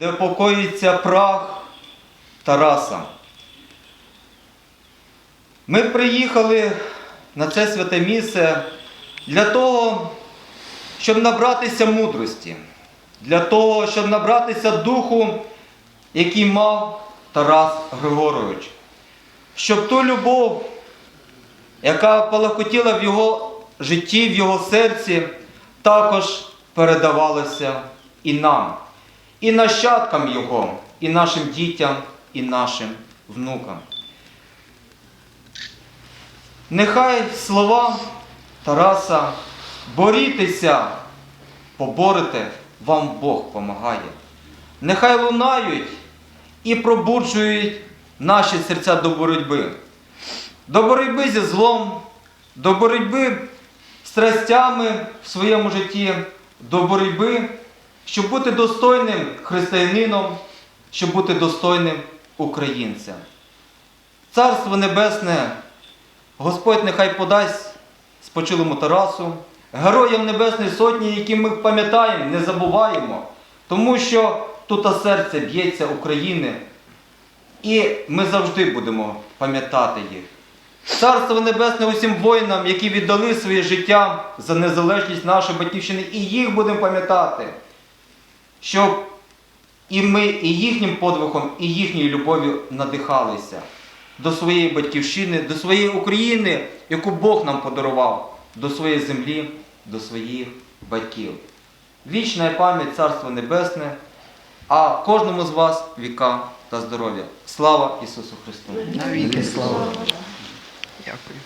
де покоїться прах Тараса. Ми приїхали на це святе місце для того, щоб набратися мудрості, для того, щоб набратися духу, який мав Тарас Григорович, щоб ту любов, яка палахотіла в його житті, в його серці, також передавалася і нам, і нащадкам його, і нашим дітям, і нашим внукам. Нехай слова Тараса борітеся, поборете, вам Бог помагає. Нехай лунають і пробуджують наші серця до боротьби. До боротьби зі злом, до боротьби з страстями в своєму житті, до боротьби, щоб бути достойним християнином, щоб бути достойним українцем. Царство Небесне, Господь нехай подасть спочилому Тарасу, героям Небесної Сотні, які ми пам'ятаємо, не забуваємо, тому що тут серце б'ється України, і ми завжди будемо пам'ятати їх. Царство Небесне усім воїнам, які віддали своє життя за незалежність нашої батьківщини, і їх будемо пам'ятати, щоб і ми і їхнім подвигом, і їхньою любов'ю надихалися до своєї батьківщини, до своєї України, яку Бог нам подарував, до своєї землі, до своїх батьків. Вічна пам'ять Царство Небесне, а кожному з вас віка та здоров'я. Слава Ісусу Христу! Навіки слава. Дякую.